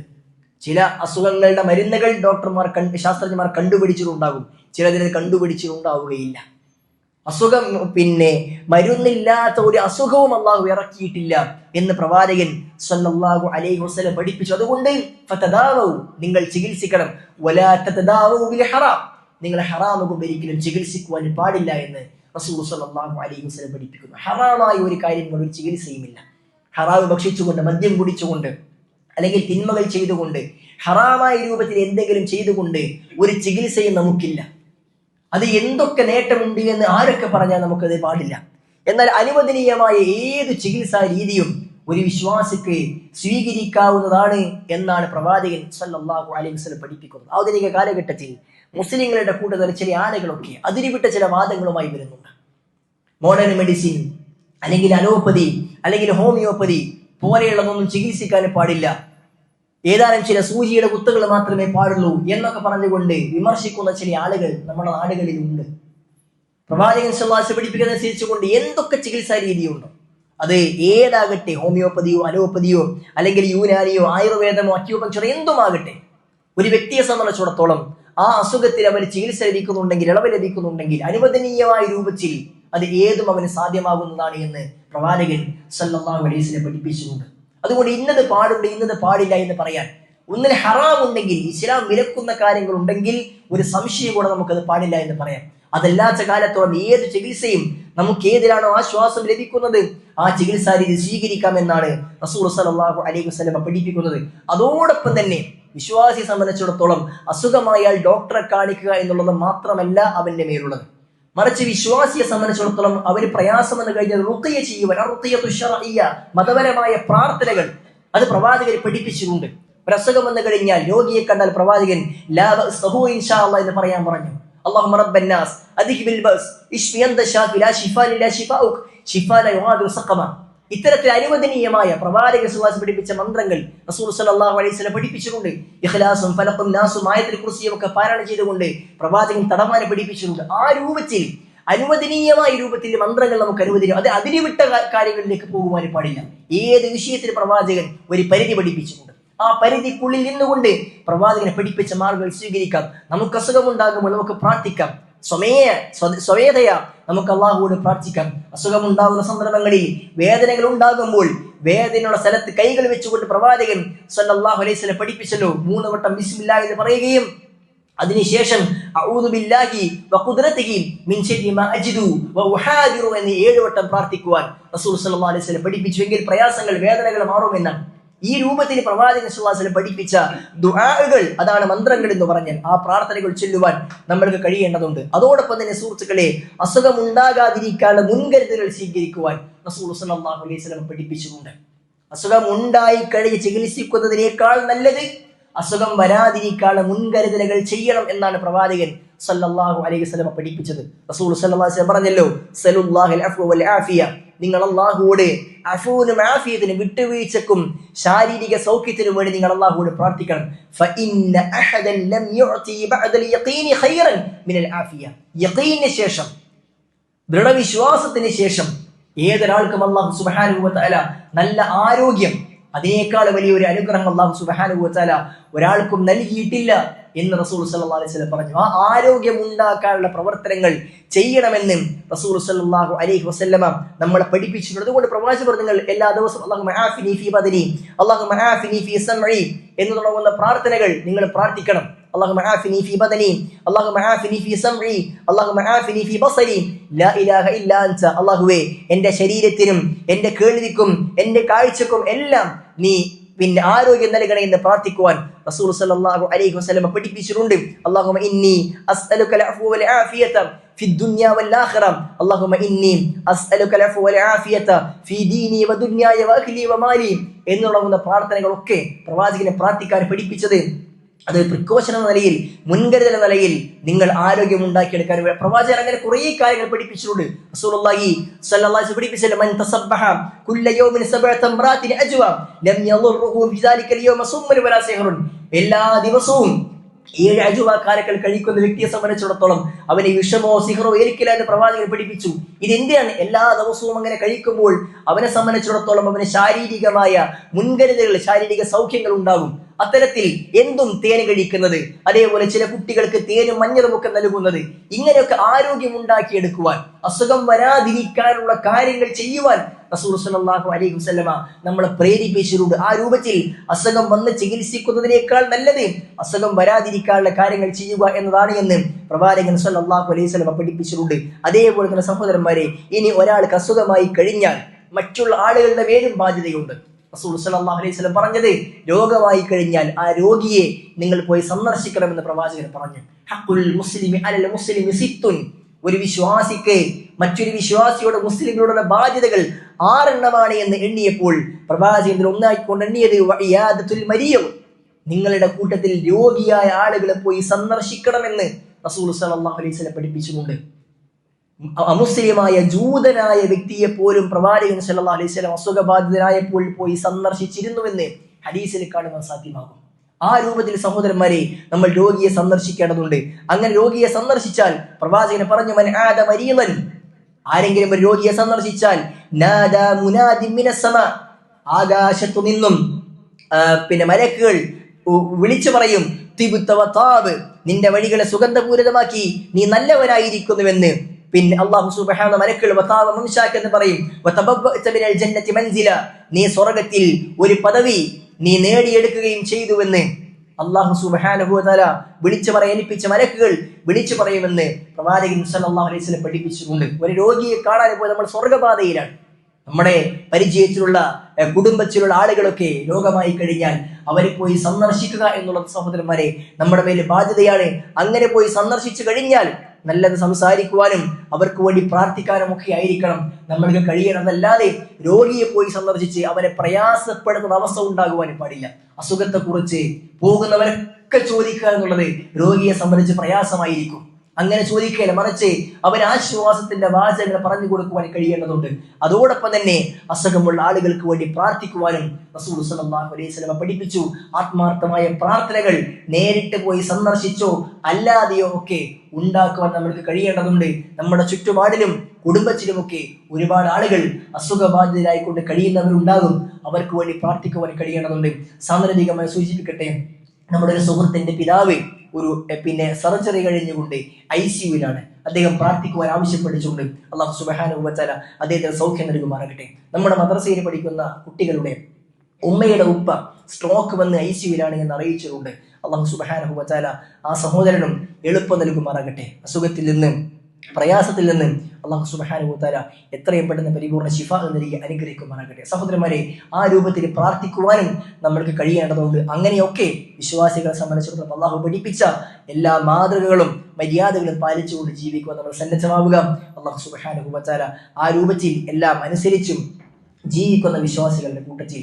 ചില അസുഖങ്ങളുടെ മരുന്നുകൾ ഡോക്ടർമാർ കണ്ട് ശാസ്ത്രജ്ഞന്മാർ കണ്ടുപിടിച്ചിട്ടുണ്ടാകും. ചിലതിനെ കണ്ടുപിടിച്ചിട്ടുണ്ടാവുകയില്ല. അസുഖം പിന്നെ മരുന്നില്ലാത്ത ഒരു അസുഖവും അള്ളാഹു ഇറക്കിയിട്ടില്ല എന്ന് പ്രവാചകൻ സല്ലല്ലാഹു അലൈഹി വസല്ലം പഠിപ്പിച്ചു. അതുകൊണ്ട് നിങ്ങൾ ചികിത്സിക്കണം. ഹറാം. നിങ്ങൾ ഹറാമുകൾ ഒരിക്കലും ചികിത്സിക്കുവാൻ പാടില്ല എന്ന് റസൂൽ സല്ലല്ലാഹു അലൈഹി വസല്ലം പഠിപ്പിക്കുന്നു. ഹറാമായ ഒരു കാര്യം ഒരു ചികിത്സയുമില്ല. ഹറാവ് ഭക്ഷിച്ചുകൊണ്ട് മദ്യം കുടിച്ചുകൊണ്ട് അല്ലെങ്കിൽ തിന്മകൾ ചെയ്തുകൊണ്ട് ഹറാമായ രൂപത്തിൽ എന്തെങ്കിലും ചെയ്തുകൊണ്ട് ഒരു ചികിത്സയും നമുക്കില്ല. അത് എന്തൊക്കെ നേട്ടമുണ്ട് എന്ന് ആരൊക്കെ പറഞ്ഞാൽ നമുക്കത് പാടില്ല. എന്നാൽ അനുവദനീയമായ ഏത് ചികിത്സാ രീതിയും ഒരു വിശ്വാസിക്ക് സ്വീകരിക്കാവുന്നതാണ് എന്നാണ് പ്രവാചകൻ സല്ലാഹു അലൈഹി വസല്ലം പഠിപ്പിക്കുന്നത്. ആധുനിക കാലഘട്ടത്തിൽ മുസ്ലിങ്ങളുടെ കൂട്ടത്തിൽ ചില ആളുകളൊക്കെ അതിരിവിട്ട ചില വാദങ്ങളുമായി വരുന്നുണ്ട്. മോഡേൺ മെഡിസിൻ അല്ലെങ്കിൽ അലോപ്പതി അല്ലെങ്കിൽ ഹോമിയോപ്പതി പോലെയുള്ളതൊന്നും ചികിത്സിക്കാൻ പാടില്ല. ഏതാനും ചില സൂചിയുടെ കുത്തുകൾ മാത്രമേ പാടുള്ളൂ എന്നൊക്കെ പറഞ്ഞുകൊണ്ട് വിമർശിക്കുന്ന ചില ആളുകൾ നമ്മുടെ നാടുകളിലുണ്ട്. പ്രവാചകൻ ശുവാസ പിടിപ്പിക്കുന്നതനുസരിച്ചുകൊണ്ട് എന്തൊക്കെ ചികിത്സാ രീതിയുണ്ടോ? അത് ഏതാകട്ടെ? ഹോമിയോപ്പതിയോ അലോപ്പതിയോ അല്ലെങ്കിൽ യൂനാനിയോ ആയുർവേദമോ അക്യൂപങ്ചറോ എന്തുമാകട്ടെ? ഒരു വ്യക്തിയെ സംബന്ധിച്ചിടത്തോളം ആ അസുഖത്തിൽ അവന് ചികിത്സ ലഭിക്കുന്നുണ്ടെങ്കിൽ ഇളവ് ലഭിക്കുന്നുണ്ടെങ്കിൽ അനുവദനീയമായ രൂപത്തിൽ അത് ഏതും അവന് സാധ്യമാകുന്നതാണ് എന്ന് പ്രവാചകൻ സല്ലല്ലാഹു അലൈഹി വസല്ലം പഠിപ്പിച്ചിട്ടുണ്ട്. അതുകൊണ്ട് ഇന്നത് പാടുണ്ട് ഇന്നത് പാടില്ല എന്ന് പറയാൻ. ഒന്നിൽ ഹറാം ഉണ്ടെങ്കിൽ ഇസ്ലാം വിലക്കുന്ന കാര്യങ്ങൾ ഉണ്ടെങ്കിൽ ഒരു സംശയം കൂടെ നമുക്കത് പാടില്ല എന്ന് പറയാം. അതല്ലാത്ത കാലത്തോളം ഏത് ചികിത്സയും നമുക്ക് ഏതിലാണോ ആശ്വാസം ലഭിക്കുന്നത് ആ ചികിത്സാ രീതി സ്വീകരിക്കാം എന്നാണ് റസൂൽ സല്ലല്ലാഹു അലൈഹി വസല്ലം പഠിപ്പിക്കുന്നത്. അതോടൊപ്പം തന്നെ വിശ്വാസിയെ സംബന്ധിച്ചിടത്തോളം അസുഖമായാൽ ഡോക്ടറെ കാണിക്കുക എന്നുള്ളത് മാത്രമല്ല അവന്റെ മേലുള്ളത്. മറിച്ച് വിശ്വാസിയെ സംബന്ധിച്ചിടത്തോളം അവർ പ്രയാസം എന്ന് കഴിഞ്ഞാൽ റുക്കിയ ചെയ്യുവാൻ മതപരമായ പ്രാർത്ഥനകൾ അത് പ്രവാചകർ പഠിപ്പിച്ചിട്ടുണ്ട്. പ്രസംഗം വന്നു കഴിഞ്ഞാൽ രോഗിയെ കണ്ടാൽ പ്രവാചകൻ ഇൻഷാ എന്ന് പറയാൻ പറഞ്ഞു. സഖമ. ഇത്തരത്തിൽ അനുവദനീയമായ പ്രവാചക സുഹാസ് പഠിപ്പിച്ച മന്ത്രങ്ങൾ റസൂൽ സല്ലല്ലാഹു അലൈഹി വസല്ലം പഠിപ്പിച്ചിട്ടുണ്ട് ഇഖ്ലാസും ഫലഖും നാസും ആയത്തിൽ കുറിച്ചും ഒക്കെ പാരായണം ചെയ്തുകൊണ്ട് പ്രവാചകൻ തടമാനെ പഠിപ്പിച്ചിട്ടുണ്ട്. ആ രൂപത്തിൽ അനുവദനീയമായ രൂപത്തിൽ മന്ത്രങ്ങൾ നമുക്ക് അനുവദിക്കും അത് അതിരിവിട്ട വിട്ട കാര്യങ്ങളിലേക്ക് പോകുവാൻ പാടില്ല. ഏത് വിഷയത്തിൽ പ്രവാചകൻ ഒരു പരിധി പഠിപ്പിച്ചിട്ടുണ്ട്? ആ പരിധിക്കുള്ളിൽ നിന്നുകൊണ്ട് പ്രവാചകനെ പഠിപ്പിച്ച മാർഗങ്ങൾ സ്വീകരിക്കാം. നമുക്ക് അസുഖമുണ്ടാകുമ്പോൾ നമുക്ക് പ്രാർത്ഥിക്കാം. സ്വമേയ സ്വ- സ്വമേധയാ നമുക്ക് അള്ളാഹുവോട് പ്രാർത്ഥിക്കാം. അസുഖമുണ്ടാകുന്ന സന്ദർഭങ്ങളിൽ വേദനകൾ ഉണ്ടാകുമ്പോൾ വേദനയുള്ള സ്ഥലത്ത് കൈകൾ വെച്ചുകൊണ്ട് പ്രവാചകൻ സല്ലാഹു അലൈഹി വസല്ലം പഠിപ്പിച്ചല്ലോ. മൂന്ന് വട്ടം ബിസ്മില്ല എന്ന് പറയുകയും അതിനുശേഷം അഊദു ബില്ലാഹി വഖുദ്റതിഹി മിൻ ശർരി മാ വഉഹാദിറു എന്ന് ഏഴ് വട്ടം പ്രാർത്ഥിക്കുവാൻ റസൂൽ സല്ലല്ലാഹു അലൈഹി പഠിപ്പിച്ചുവെങ്കിൽ പ്രയാസങ്ങൾ വേദനകൾ മാറുമെന്നാണ്. ഈ രൂപത്തിൽ പ്രവാചകൻ വസല്ലം പഠിപ്പിച്ച ദുആകൾ അതാണ് മന്ത്രങ്ങൾ എന്ന് പറഞ്ഞാൽ ആ പ്രാർത്ഥനകൾ ചൊല്ലുവാൻ നമ്മൾക്ക് കഴിയേണ്ടതുണ്ട്. അതോടൊപ്പം തന്നെ സുഹൃത്തുക്കളെ അസുഖം ഉണ്ടാകാതിരിക്കാനുള്ള മുൻകരുതലുകൾ സ്വീകരിക്കുവാൻ റസൂൽ സല്ലല്ലാഹു അലൈഹി വസല്ലം പഠിപ്പിച്ചിട്ടുണ്ട്. അസുഖം ഉണ്ടായി കഴിഞ്ഞ് ചികിത്സിക്കുന്നതിനേക്കാൾ നല്ലത് അസുഖം വരാതിരിക്കാനുള്ള മുൻകരുതലുകൾ ചെയ്യണം എന്നാണ് പ്രവാചകൻ സല്ലല്ലാഹു അലൈഹി വസല്ലം പഠിപ്പിച്ചത്. റസൂൽ സല്ലല്ലാഹു അലൈഹി വസല്ലം പറഞ്ഞല്ലോ സലുല്ലാഹിൽ അഫ്വ വൽ ആഫിയ നിങ്ങൾ അള്ളാഹുവോട് അഫൂനും ആഫിയത്തിനും വിട്ടുവീഴ്ചക്കും ശാരീരിക സൗഖ്യത്തിനും വേണ്ടി നിങ്ങൾ അള്ളാഹുവോട് പ്രാർത്ഥിക്കണം ശേഷം ദൃഢവിശ്വാസത്തിന് ശേഷം ഏതൊരാൾക്കും അള്ളാഹു വ നല്ല ആരോഗ്യം അതിനേക്കാൾ വലിയൊരു അനുഗ്രഹം അള്ളാഹു വ ഒരാൾക്കും നൽകിയിട്ടില്ല. എന്ന് റസൂൽ സല്ലല്ലാഹു അലൈഹി വസല്ലം പറഞ്ഞു ആ ആരോഗ്യം ഉണ്ടാക്കാനുള്ള പ്രവർത്തനങ്ങൾ ചെയ്യണമെന്നും റസൂൽ സല്ലല്ലാഹു അലൈഹി വസല്ലമ നമ്മളെ പഠിപ്പിച്ചിട്ടുണ്ട് അതുകൊണ്ട് പ്രവാചകർ നിങ്ങൾ എല്ലാ ദിവസവും അല്ലാഹു മആഫിനി ഫീ ബദനി അല്ലാഹു മആഫിനി ഫീ സമഇ എന്ന് തുടങ്ങുന്ന പ്രാർത്ഥനകൾ നിങ്ങൾ പ്രാർത്ഥിക്കണം اللهم عافني في بدني اللهم عافني في سمعي اللهم عافني في بصري لا اله الا انت അല്ലാഹുവേ എൻ്റെ ശരീരത്തിനും എൻ്റെ കേൾവിക്കും എൻ്റെ കാഴ്ചക്കും എല്ലാം നീ പിന്നെ ആരോഗ്യം നൽകണേ എന്ന് പ്രാർത്ഥിക്കുവാൻ റസൂൽ സല്ലല്ലാഹു അലൈഹി വസല്ലം പഠിപ്പിച്ചിട്ടുണ്ട് അല്ലാഹുമ്മ ഇന്നി അസ്അലുക അൽഅഫ്വ വൽ ആഫിയത في الدنيا والآخرة اللهم إني أسألك العفو والعافية في ديني ودنياي وأهلي ومالي എന്നുള്ള പ്രാർത്ഥനകളൊക്കെ പ്രവാചകനെ പ്രാർത്ഥിക്കാൻ പഠിപ്പിച്ചത് അത് പ്രിക്കോഷൻ എന്ന നിലയിൽ മുൻകരുതൽ എന്ന നിലയിൽ നിങ്ങൾ ആരോഗ്യം ഉണ്ടാക്കിയെടുക്കാൻ പ്രവാചകൻ അങ്ങനെ കുറേ കാര്യങ്ങൾ പഠിപ്പിച്ചിട്ടുണ്ട്. റസൂലുള്ളാഹി സ്വല്ലല്ലാഹി യൗമിൻ സബഅത ലം വലാ എല്ലാ ദിവസവും ഏഴ് അജുവാക്കാരക്കൾ കഴിക്കുന്ന വ്യക്തിയെ സംബന്ധിച്ചിടത്തോളം അവന് വിഷമോ സിഹറോ ഏരിക്കില്ല എന്ന് പ്രവാചകൻ പഠിപ്പിച്ചു. ഇതെന്തിനാണ് എല്ലാ ദിവസവും അങ്ങനെ കഴിക്കുമ്പോൾ അവനെ സംബന്ധിച്ചിടത്തോളം അവന് ശാരീരികമായ മുൻകരുതലുകൾ ശാരീരിക സൗഖ്യങ്ങൾ ഉണ്ടാകും. അത്തരത്തിൽ എന്തും തേൻ കഴിക്കുന്നത് അതേപോലെ ചില കുട്ടികൾക്ക് തേനും മഞ്ഞളും ഒക്കെ നൽകുന്നത് ഇങ്ങനെയൊക്കെ ആരോഗ്യം ഉണ്ടാക്കിയെടുക്കുവാൻ അസുഖം വരാതിരിക്കാനുള്ള കാര്യങ്ങൾ ചെയ്യുവാൻ സല്ലല്ലാഹു അലൈഹി വസല്ലമ നമ്മളെ പ്രേരിപ്പിച്ചിട്ടുണ്ട്. ആ രൂപത്തിൽ അസുഖം വന്ന് ചികിത്സിക്കുന്നതിനേക്കാൾ നല്ലത് അസുഖം വരാതിരിക്കാനുള്ള കാര്യങ്ങൾ ചെയ്യുക എന്നതാണ് എന്ന് പ്രവാചകൻ സല്ലല്ലാഹു അലൈഹി വസല്ലമ പഠിപ്പിച്ചിട്ടുണ്ട്. അതേപോലെ തന്നെ സഹോദരന്മാരെ ഇനി ഒരാൾക്ക് അസുഖമായി കഴിഞ്ഞാൽ മറ്റുള്ള ആളുകളുടെ മേലും ബാധ്യതയുണ്ട്. റസൂൽ സല്ലല്ലാഹു അലൈഹി വസല്ലം പറഞ്ഞത് രോഗമായി കഴിഞ്ഞാൽ ആ രോഗിയെ നിങ്ങൾ പോയി സന്ദർശിക്കണമെന്ന് പ്രവാചകൻ പറഞ്ഞു. ഹഖുൽ മുസ്ലിമി അലൽ മുസ്ലിമി സിത്തുൻ. ഒരു വിശ്വാസിക്ക് മറ്റൊരു വിശ്വാസിയുടെ മുസ്ലിമിനോടുള്ള ബാധ്യതകൾ ആറെണ്ണമാണ് എന്ന് എണ്ണിയപ്പോൾ പ്രഭാചന്ദ്രൻ ഒന്നായിക്കൊണ്ട് എണ്ണിയത് വഇയാദത്തുൽ മരിയം. നിങ്ങളുടെ കൂട്ടത്തിൽ രോഗിയായ ആളുകളെ പോയി സന്ദർശിക്കണമെന്ന് റസൂൽ സല്ലല്ലാഹു അലൈഹി വസല്ലം പഠിപ്പിച്ചിട്ടുണ്ട്. അമുസ്ലിമായ ജൂതനായ വ്യക്തിയെ പോലും പ്രവാചകൻ സല്ലാ അലൈഹി വസല്ലം അസുഖബാധിതനായപ്പോൾ പോയി സന്ദർശിച്ചിരുന്നുവെന്ന് ഹദീസിൽ കാണുവാൻ സാധ്യമാകും. ആ രൂപത്തിൽ സഹോദരന്മാരെ നമ്മൾ രോഗിയെ സന്ദർശിക്കേണ്ടതുണ്ട്. അങ്ങനെ രോഗിയെ സന്ദർശിച്ചാൽ പ്രവാചകന് പറഞ്ഞു മൻ ആദ ആരെങ്കിലും ഒരു രോഗിയെ സന്ദർശിച്ചാൽ ആകാശത്തു നിന്നും പിന്നെ മലക്കുകൾ വിളിച്ചു പറയും തിബുത്തവത്താവ് നിന്റെ വഴികളെ സുഗന്ധപൂരിതമാക്കി നീ നല്ലവനായിരിക്കുന്നുവെന്ന്. പിന്നെ അള്ളാഹു സുബഹാന മലക്കുകൾ വതാബ മംശാക്ക് എന്ന് പറയും ജന്നത്തി മൻസില നീ സ്വർഗത്തിൽ ഒരു പദവി നീ നേടിയെടുക്കുകയും ചെയ്തുവെന്ന്. അള്ളാഹു സുബാനുഭൂതല വിളിച്ചു പറയനിപ്പിച്ച മലക്കുകൾ വിളിച്ചു പറയുമെന്ന് പ്രവാചകൻ സല്ലല്ലാഹു അലൈഹി വസല്ലം പഠിപ്പിച്ചിട്ടുണ്ട്. ഒരു രോഗിയെ കാണാൻ പോയി നമ്മൾ സ്വർഗപാതയിലാണ് നമ്മുടെ പരിചയത്തിലുള്ള കുടുംബത്തിലുള്ള ആളുകളൊക്കെ രോഗമായി കഴിഞ്ഞാൽ അവരെ പോയി സന്ദർശിക്കുക എന്നുള്ളത് സഹോദരന്മാരെ നമ്മുടെ മേലെ ബാധ്യതയാണ്. അങ്ങനെ പോയി സന്ദർശിച്ചു കഴിഞ്ഞാൽ നല്ലത് സംസാരിക്കുവാനും അവർക്ക് വേണ്ടി പ്രാർത്ഥിക്കാനും ഒക്കെ ആയിരിക്കണം. നമ്മൾക്ക് കഴിയണമെന്നല്ലാതെ രോഗിയെ പോയി സന്ദർശിച്ച് അവരെ പ്രയാസപ്പെടുന്ന അവസ്ഥ ഉണ്ടാകുവാനും പാടില്ല. അസുഖത്തെക്കുറിച്ച് പോകുന്നവരൊക്കെ ചോദിക്കുക എന്നുള്ളത് രോഗിയെ സംബന്ധിച്ച് പ്രയാസമായിരിക്കും. അങ്ങനെ ചോദിക്കുകയില്ല മറിച്ച് അവർ ആശ്വാസത്തിന്റെ വാചകങ്ങൾ പറഞ്ഞു കൊടുക്കുവാൻ കഴിയേണ്ടതുണ്ട്. അതോടൊപ്പം തന്നെ അസുഖമുള്ള ആളുകൾക്ക് വേണ്ടി പ്രാർത്ഥിക്കുവാനും റസൂൽ സല്ലല്ലാഹു അലൈഹി വസല്ലം പഠിപ്പിച്ചു. ആത്മാർത്ഥമായ പ്രാർത്ഥനകൾ നേരിട്ട് പോയി സന്ദർശിച്ചോ അല്ലാതെയോ ഒക്കെ ഉണ്ടാക്കുവാൻ നമ്മൾക്ക് കഴിയേണ്ടതുണ്ട്. നമ്മുടെ ചുറ്റുപാടിലും കുടുംബത്തിലുമൊക്കെ ഒരുപാട് ആളുകൾ അസുഖബാധിതരായിക്കൊണ്ട് കഴിയുന്നവരുണ്ടാകും. അവർക്ക് വേണ്ടി പ്രാർത്ഥിക്കുവാൻ കഴിയേണ്ടതുണ്ട്. സാന്ദർഭികമായി സൂചിപ്പിക്കട്ടെ നമ്മുടെ ഒരു സുഹൃത്തിന്റെ പിതാവ് ഒരു പിന്നെ സർജറി കഴിഞ്ഞുകൊണ്ട് ഐ സിയുവിലാണ് അദ്ദേഹം പ്രാർത്ഥിക്കുവാൻ ആവശ്യപ്പെട്ടിച്ചുകൊണ്ട് അള്ളാഹു സുബഹാനുഭവച്ചാല അദ്ദേഹത്തിന് സൗഖ്യം നൽകുമാറാകട്ടെ. നമ്മുടെ മദ്രസയിൽ പഠിക്കുന്ന കുട്ടികളുടെ ഉമ്മയുടെ ഉപ്പ സ്ട്രോക്ക് വന്ന് ഐ സിയുവിലാണ് എന്ന് അറിയിച്ചിട്ടുണ്ട് അള്ളാഹു സുബഹാനഹുബത്താല ആ സഹോദരനും എളുപ്പം നൽകുമാറാകട്ടെ. അസുഖത്തിൽ നിന്ന് പ്രയാസത്തിൽ നിന്ന് അള്ളാഹു സുബഹാനുഭൂത്താല എത്രയും പെട്ടെന്ന് പരിപൂർണ ശിഫ നൽകി അനുഗ്രഹിക്കുമാറാകട്ടെ. സഹോദരന്മാരെ ആ രൂപത്തിൽ പ്രാർത്ഥിക്കുവാനും നമ്മൾക്ക് കഴിയേണ്ടതുണ്ട്. അങ്ങനെയൊക്കെ വിശ്വാസികളെ സംബന്ധിച്ചിടത്തോളം അള്ളാഹു പഠിപ്പിച്ച എല്ലാ മാതൃകകളും മര്യാദകളും പാലിച്ചുകൊണ്ട് ജീവിക്കുവാൻ നമ്മൾ സന്നദ്ധമാവുക. അള്ളാഹു സുബഹാനുഭൂത്താല ആ രൂപത്തിൽ എല്ലാം അനുസരിച്ചും ജീവിക്കുന്ന വിശ്വാസികളുടെ കൂട്ടത്തിൽ